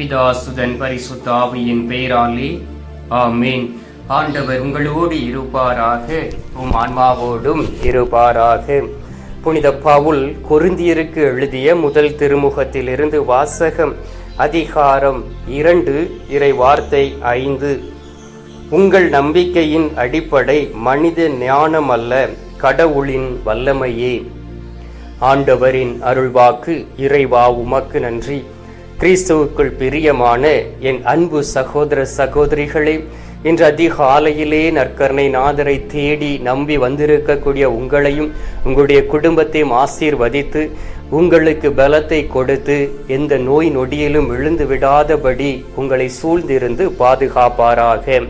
பிதாசுதன் பரிசுத்தாவியின் பெயராலே ஆமேன். ஆண்டவர் உங்களோடு இருப்பாராக. உம் ஆன்மாவோடும் இருப்பாராக. புனித பவுல் கொருந்தியருக்கு எழுதிய முதல் திருமுகத்திலிருந்து வாசகம் அதிகாரம் இரண்டு இறை வார்த்தை ஐந்து. உங்கள் நம்பிக்கையின் அடிப்படை மனித ஞானம் அல்ல கடவுளின் வல்லமையே. ஆண்டவரின் அருள்வாக்கு இறைவா உமக்கு நன்றி. கிறிஸ்துவுக்குள் பிரியமான என் அன்பு சகோதர சகோதரிகளே இன்று அதிகாலையிலே நற்கருணை நாதரை தேடி நம்பி வந்திருக்கக்கூடிய உங்களையும் உங்களுடைய குடும்பத்தையும் ஆசீர்வதித்து உங்களுக்கு பலத்தை கொடுத்து எந்த நோய் நொடியிலும் விழுந்து விடாதபடி உங்களை சூழ்ந்திருந்து பாதுகாப்பாராக.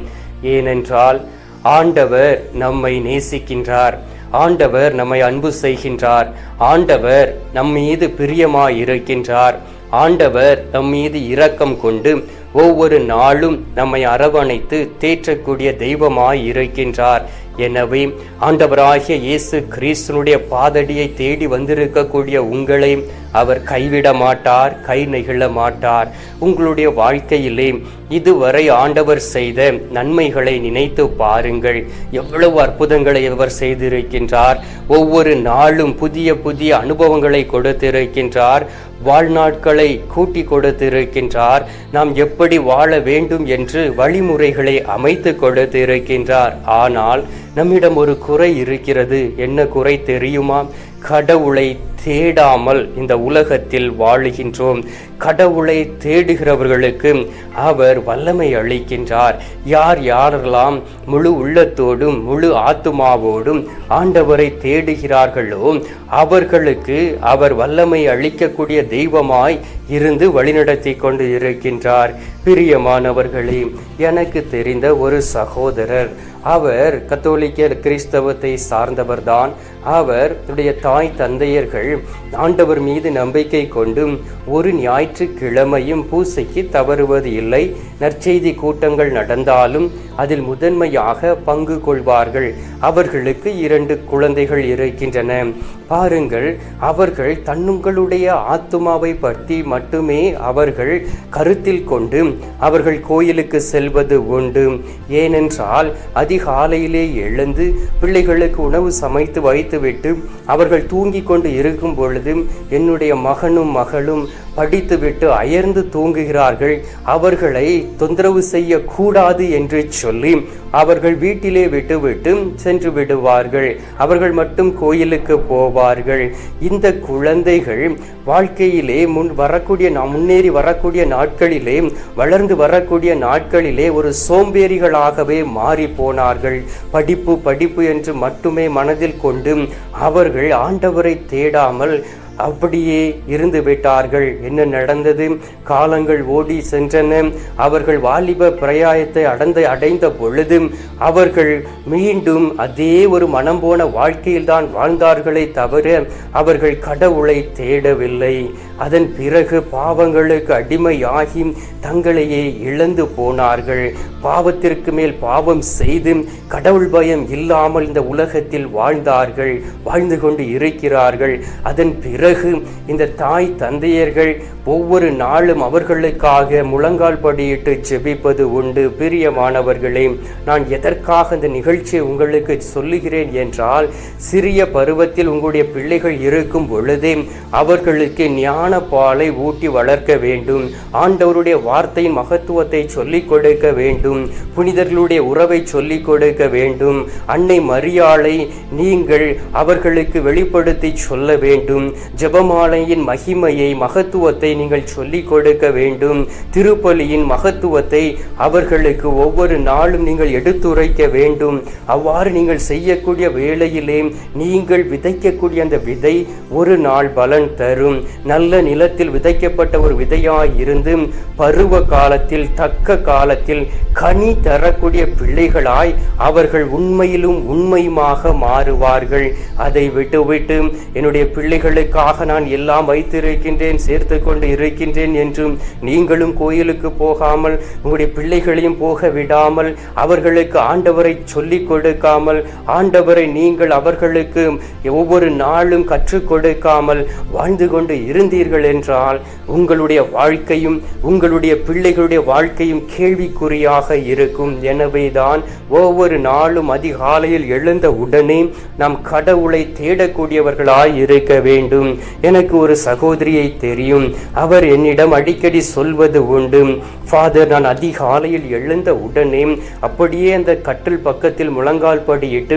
ஏனென்றால் ஆண்டவர் நம்மை நேசிக்கின்றார். ஆண்டவர் நம்மை அன்பு செய்கின்றார். ஆண்டவர் நம்மீது பிரியமாயிருக்கின்றார். இருக்கின்றார் ஆண்டவர் நம் மீது இரக்கம் கொண்டு ஒவ்வொரு நாளும் நம்மை அரவணைத்து தேற்றக்கூடிய தெய்வமாய் இருக்கின்றார். எனவே ஆண்டவராகிய இயேசு கிறிஸ்தனுடைய பாதடியை தேடி வந்திருக்கக்கூடிய உங்களை அவர் கைவிட மாட்டார் கை நெகிழ மாட்டார். உங்களுடைய வாழ்க்கையிலே இதுவரை ஆண்டவர் செய்த நன்மைகளை நினைத்து பாருங்கள். எவ்வளவு அற்புதங்களை அவர் செய்திருக்கின்றார். ஒவ்வொரு நாளும் புதிய புதிய அனுபவங்களை கொடுத்திருக்கின்றார். வாழ்நாட்களை கூட்டி கொடுத்திருக்கின்றார். நாம் எப்படி வாழ வேண்டும் என்று வழிமுறைகளை அமைத்து கொடுத்திருக்கின்றார். ஆனால் நம்மிடம் ஒரு குறை இருக்கிறது. என்ன குறை தெரியுமா? கடவுளை தேடாமல் இந்த உலகத்தில் வாழுகின்றோம். கடவுளை தேடுகிறவர்களுக்கு அவர் வல்லமை அளிக்கின்றார். யார் யாரெல்லாம் முழு உள்ளத்தோடும் முழு ஆத்துமாவோடும் ஆண்டவரை தேடுகிறார்களோ அவர்களுக்கு அவர் வல்லமை அளிக்கக்கூடிய தெய்வமாய் இருந்து வழிநடத்தி கொண்டு இருக்கின்றார். பிரியமானவர்களே எனக்கு தெரிந்த ஒரு சகோதரர் அவர் கத்தோலிக்க கிறிஸ்தவத்தை சார்ந்தவர்தான். அவர் தன்னுடைய தாய் தந்தையர்கள் ஆண்டவர் மீது நம்பிக்கை கொண்டும் ஒரு ஞாயிற்றுக்கிழமையும் பூசைக்கு தவறுவது இல்லை. நற்செய்தி கூட்டங்கள் நடந்தாலும் அதில் முதன்மையாக பங்கு கொள்வார்கள். அவர்களுக்கு இரண்டு குழந்தைகள் இருக்கின்றன. பாருங்கள் அவர்கள் தன்னுங்களுடைய ஆத்துமாவை பற்றி மட்டுமே அவர்கள் கருத்தில் கொண்டு அவர்கள் கோயிலுக்கு செல்வது உண்டு. ஏனென்றால் அதிகாலையிலே எழுந்து பிள்ளைகளுக்கு உணவு சமைத்து வைத்துவிட்டு அவர்கள் தூங்கிக் கொண்டு இருக்கும் பொழுது என்னுடைய மகனும் மகளும் படித்துவிட்டு அயர்ந்து தூங்குகிறார்கள். அவர்களை தொந்தரவு செய்யக்கூடாது என்று சொல்லி அவர்கள் வீட்டிலே விட்டுவிட்டு சென்று விடுவார்கள். அவர்கள் மட்டும் கோயிலுக்கு போவார்கள். இந்த குழந்தைகள் வாழ்க்கையிலே முன் வரக்கூடிய முன்னேறி வரக்கூடிய நாட்களிலே வளர்ந்து வரக்கூடிய நாட்களிலே ஒரு சோம்பேறிகளாகவே மாறி போனார்கள். படிப்பு படிப்பு என்று மட்டுமே மனதில் கொண்டு அவர்கள் ஆண்டவரை தேடாமல் அப்படியே இருந்து விட்டார்கள். என்ன நடந்தது? காலங்கள் ஓடி சென்றன. அவர்கள் வாலிப பிரயாயத்தை அடந்து அடைந்த பொழுது அவர்கள் மீண்டும் அதே ஒரு மனம் போன வாழ்க்கையில்தான் வாழ்ந்தார்களே தவிர அவர்கள் கடவுளை தேடவில்லை. அதன் பிறகு பாவங்களுக்கு அடிமையாகி தங்களையே இழந்து போனார்கள். பாவத்திற்கு மேல் பாவம் செய்து கடவுள் பயம் இல்லாமல் இந்த உலகத்தில் வாழ்ந்தார்கள் வாழ்ந்து கொண்டு இருக்கிறார்கள். அதன் பிறகு இந்த தாய் தந்தையர்கள் ஒவ்வொரு நாளும் அவர்களுக்காக முழங்கால் படியிட்டு ஜெபிப்பது உண்டு. பிரியமானவர்களே நான் எதற்காக இந்த நிகழ்ச்சியை உங்களுக்கு சொல்லுகிறேன் என்றால் சிறிய பருவத்தில் உங்களுடைய பிள்ளைகள் இருக்கும் பொழுதே அவர்களுக்கு ஞான ஞான பாலை ஊட்டி வளர்க்க வேண்டும். ஆண்டவருடைய வார்த்தையின் மகத்துவத்தை சொல்லிக் கொடுக்க வேண்டும். புனிதர்களுடைய உறவை சொல்லிக் கொடுக்க வேண்டும். அன்னை மரியாளை நீங்கள் அவர்களுக்கு வெளிப்படுத்தி சொல்ல வேண்டும். ஜபமாலையின் மகிமையை மகத்துவத்தை நீங்கள் சொல்லிக் கொடுக்க வேண்டும். திருப்பலியின் மகத்துவத்தை அவர்களுக்கு ஒவ்வொரு நாளும் நீங்கள் எடுத்துரைக்க வேண்டும். அவ்வாறு நீங்கள் செய்யக்கூடிய வேளையிலே நீங்கள் விதைக்கக்கூடிய அந்த விதை ஒரு நாள் பலன் தரும். நல்ல நிலத்தில் விதைக்கப்பட்ட ஒரு விதையாய் இருந்து பருவ காலத்தில் தக்க காலத்தில் கனி தரக்கூடிய பிள்ளைகளாய் அவர்கள் உண்மையிலும் உண்மையுமாக மாறுவார்கள். அதை விட்டுவிட்டு என்னுடைய பிள்ளைகளுக்காக நான் எல்லாம் வைத்திருக்கின்றேன் சேர்த்து கொண்டு இருக்கின்றேன் என்றும் நீங்களும் கோயிலுக்கு போகாமல் உங்களுடைய பிள்ளைகளையும் போக விடாமல் அவர்களுக்கு ஆண்டவரை சொல்லிக் கொடுக்காமல் ஆண்டவரை நீங்கள் அவர்களுக்கு ஒவ்வொரு நாளும் கற்றுக் கொடுக்காமல் வாழ்ந்து கொண்டு இருந்தீர்கள் செய்தீர்கள் என்றால் உங்களுடைய வாழ்க்கையும் உங்களுடைய பிள்ளைகளுடைய வாழ்க்கையும் கேள்விக்குறியாக இருக்கும். எனவேதான் ஒவ்வொரு நாளும் அதிகாலையில் எழுந்த உடனே நாம் கடவுளை தேடக்கூடியவர்களாய் இருக்க வேண்டும். எனக்கு ஒரு சகோதரியை தெரியும். அவர் என்னிடம் அடிக்கடி சொல்வது உண்டு. ஃபாதர் நான் அதிகாலையில் எழுந்த உடனே அப்படியே அந்த கட்டில் பக்கத்தில் முழங்கால் படியிட்டு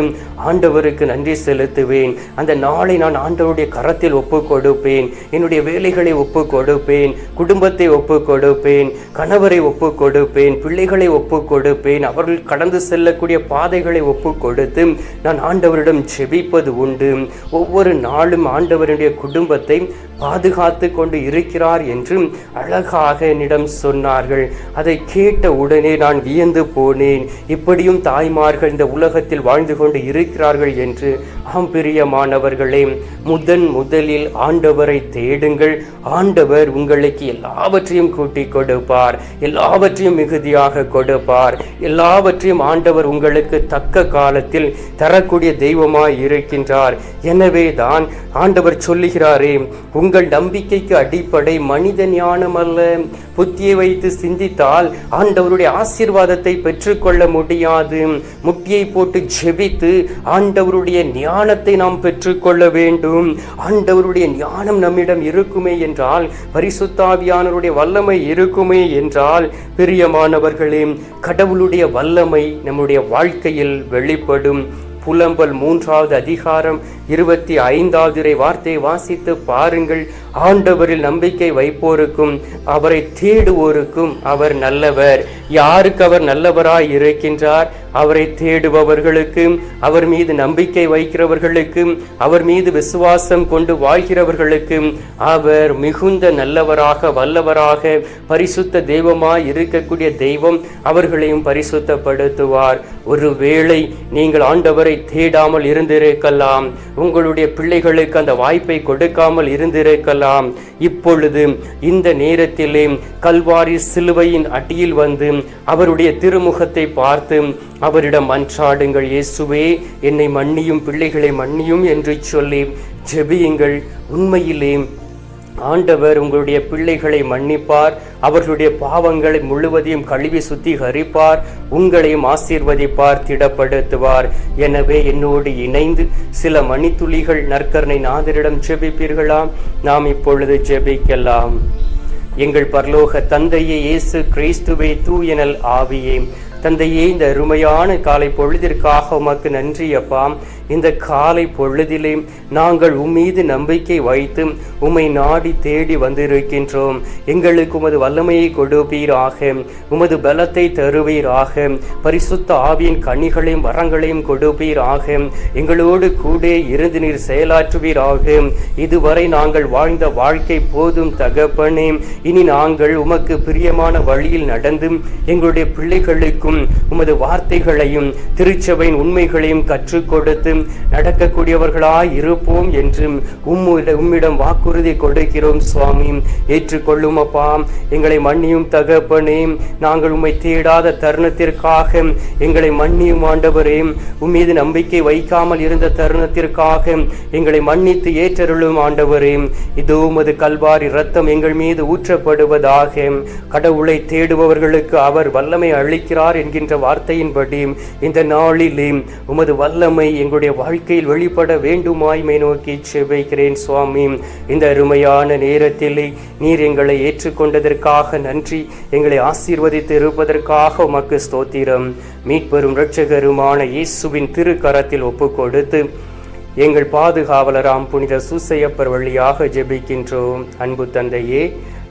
ஆண்டவருக்கு நன்றி செலுத்துவேன். அந்த நாளை நான் ஆண்டவருடைய கரத்தில் ஒப்பு கொடுப்பேன் என்னுடைய வேலைகளை ஒப்பு கொடுப்பேன் குடும்பத்தை ஒப்பு கொடுப்பேன் கணவரை ஒப்பு கொடுப்பேன் பிள்ளைகளை ஒப்பு கொடுப்பேன் அவர்கள் கடந்து செல்லக்கூடிய பாதைகளை ஒப்பு கொடுத்து நான் ஆண்டவரிடம் செபிப்பது உண்டு. ஒவ்வொரு நாளும் ஆண்டவருடைய குடும்பத்தை பாதுகாத்து கொண்டு இருக்கிறார் என்றும் அழகாக என்னிடம் சொன்னார்கள். அதை கேட்ட உடனே நான் வியந்து போனேன். இப்படியும் தாய்மார்கள் இந்த உலகத்தில் வாழ்ந்து கொண்டு இருக்கிறார்கள் என்று. ஆம் பிரியமானவர்களே முதன் முதலில் ஆண்டவரை தேடுங்கள். ஆண்டவர் உங்களுக்கு எல்லாவற்றையும் கூட்டி கொடுப்பார். எல்லாவற்றையும் மிகுதியாக கொடுப்பார். எல்லாவற்றையும் ஆண்டவர் உங்களுக்கு தக்க காலத்தில் தரக்கூடிய தெய்வமாய் இருக்கின்றார். எனவே தான் ஆண்டவர் சொல்லுகிறாரே உங்கள் நம்பிக்கைக்கு அடிப்படை மனித ஞானம் அல்ல. புத்தியை வைத்து சிந்தித்தால் ஆண்டவருடைய ஆசீர்வாதத்தை பெற்றுக்கொள்ள முடியாது. முட்டியை போட்டு ஜெபித்து ஆண்டவருடைய ஞானத்தை நாம் பெற்றுக்கொள்ள வேண்டும். ஆண்டவருடைய ஞானம் நம்மிடம் இருக்குமே என்றால் பரிசுத்தாவியானவருடைய வல்லமை இருக்குமே என்றால் பிரியமானவர்களே கடவுளுடைய வல்லமை நம்முடைய வாழ்க்கையில் வெளிப்படும். புலம்பல் மூன்றாவது அதிகாரம் இருபத்தி ஐந்தாவது இறை வார்த்தையை வாசித்து பாருங்கள். ஆண்டவரில் நம்பிக்கை வைப்போருக்கும் அவரை தேடுவோருக்கும் அவர் நல்லவர். யாருக்கு அவர் நல்லவராய் இருக்கின்றார்? அவரை தேடுபவர்களுக்கு அவர் மீது நம்பிக்கை வைக்கிறவர்களுக்கு அவர் மீது விசுவாசம் கொண்டு வாழ்கிறவர்களுக்கு அவர் மிகுந்த நல்லவராக வல்லவராக பரிசுத்த தெய்வமாய் இருக்கக்கூடிய தெய்வம் அவர்களையும் பரிசுத்தப்படுத்துவார். ஒருவேளை நீங்கள் ஆண்டவரை தேடாமல் இருந்திருக்கலாம். உங்களுடைய பிள்ளைகளுக்கு அந்த வாய்ப்பை கொடுக்காமல் இருந்திருக்கலாம். இப்பொழுது இந்த நேரத்திலே கல்வாரி சிலுவையின் அடியில் வந்து அவருடைய திருமுகத்தை பார்த்து அவரிடம் மன்றாடுங்கள் இயேசுவே என்னை மன்னியும் பிள்ளைகளை மன்னியும் என்று சொல்லி ஜெபியுங்கள். உண்மையிலே ஆண்டவர் உங்களுடைய பிள்ளைகளை மன்னிப்பார். அவர்களுடைய பாவங்களை முழுவதையும் கழுவி சுத்திகரிப்பார். உங்களையும் ஆசீர்வதிப்பார் திடப்படுத்துவார். எனவே என்னோடு இணைந்து சில மணித்துளிகள் நற்கரணை நாதரிடம் ஜெபிப்பீர்களாம் நாம் இப்பொழுது ஜெபிக்கலாம். எங்கள் பரலோக தந்தையே இயேசு கிறிஸ்துவே தூயனல் ஆவியே. தந்தையே இந்த அருமையான காலை பொழுதிற்காக உமக்கு நன்றி அப்பா. இந்த காலை பொழுதிலே நாங்கள் உம்மீது நம்பிக்கை வைத்து உம்மை நாடி தேடி வந்திருக்கின்றோம். எங்களுக்கு உமது வல்லமையை கொடுப்பீராக. உமது பலத்தை தருவீராக. பரிசுத்த ஆவியின் கனிகளையும் வரங்களையும் கொடுப்பீராக. எங்களோடு கூட இருந்து நீர் செயலாற்றுவீராக. இதுவரை நாங்கள் வாழ்ந்த வாழ்க்கை போதும் தகப்பனே. இனி நாங்கள் உமக்கு பிரியமான வழியில் நடந்து எங்களுடைய பிள்ளைகளுக்கும் உமது வார்த்தைகளையும் திருச்சபையின் உண்மைகளையும் கற்றுக் கொடுத்து நடக்கக்கூடியவர்களாய் இருப்போம் என்றும் உம்மிடம் உம்மிடம் வாக்குறுதி கொடுக்கிறோம் சுவாமி. ஏற்றுக்கொள்ளும் அப்பா. எங்களை மன்னியும் தகப்பனே. நாங்கள் உம்மை தேடாத தருணத்திற்காக எங்களை மன்னியும் ஆண்டவரே. உம்மீது நம்பிக்கை வைக்காமல் இருந்த தருணத்திற்காக எங்களை மன்னித்து ஏற்றருளும் ஆண்டவரே. இதோ உமது கல்வாரி ரத்தம் எங்கள் மீது ஊற்றப்படுவதாக கடவுளை தேடுபவர்களுக்கு அவர் வல்லமை அளிக்கிறார் என்கின்ற வார்த்தையின்படி இந்த நாளிலே உமது வல்லமை எங்களுடைய வாழ்க்கையில் வெளிப்பட வேண்டுமாய் மை நோக்கி செபிக்கிறேன் சுவாமி. இந்த அருமையான நேரத்தில் நீர் எங்களை ஏற்றுக்கொண்டதற்காக நன்றி. எங்களை ஆசீர்வதித்து இருப்பதற்காக உமக்கு ஸ்தோத்திரம். மீட்பெரும் இரட்சகருமான இயேசுவின் திருக்கரத்தில் ஒப்பு கொடுத்து எங்கள் பாதுகாவலராம் புனித சூசையப்பர் வழியாக ஜெபிக்கின்றோம். அன்பு தந்தையே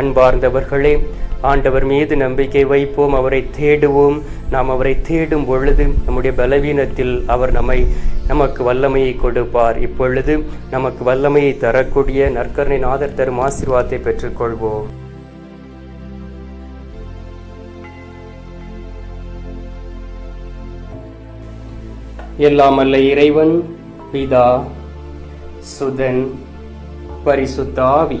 அன்பார்ந்தவர்களே ஆண்டவர் மீது நம்பிக்கை வைப்போம் அவரை தேடுவோம். நாம் அவரை தேடும் பொழுது நம்முடைய பலவீனத்தில் அவர் நம்மை நமக்கு வல்லமையை கொடுப்பார். இப்பொழுது நமக்கு வல்லமையை தரக்கூடிய நற்கரணை நாதர் தரும் ஆசீர்வாதத்தை பெற்றுக்கொள்வோம். எல்லாம் அல்ல இறைவன் பிதா சுதன் பரிசுத்தாவி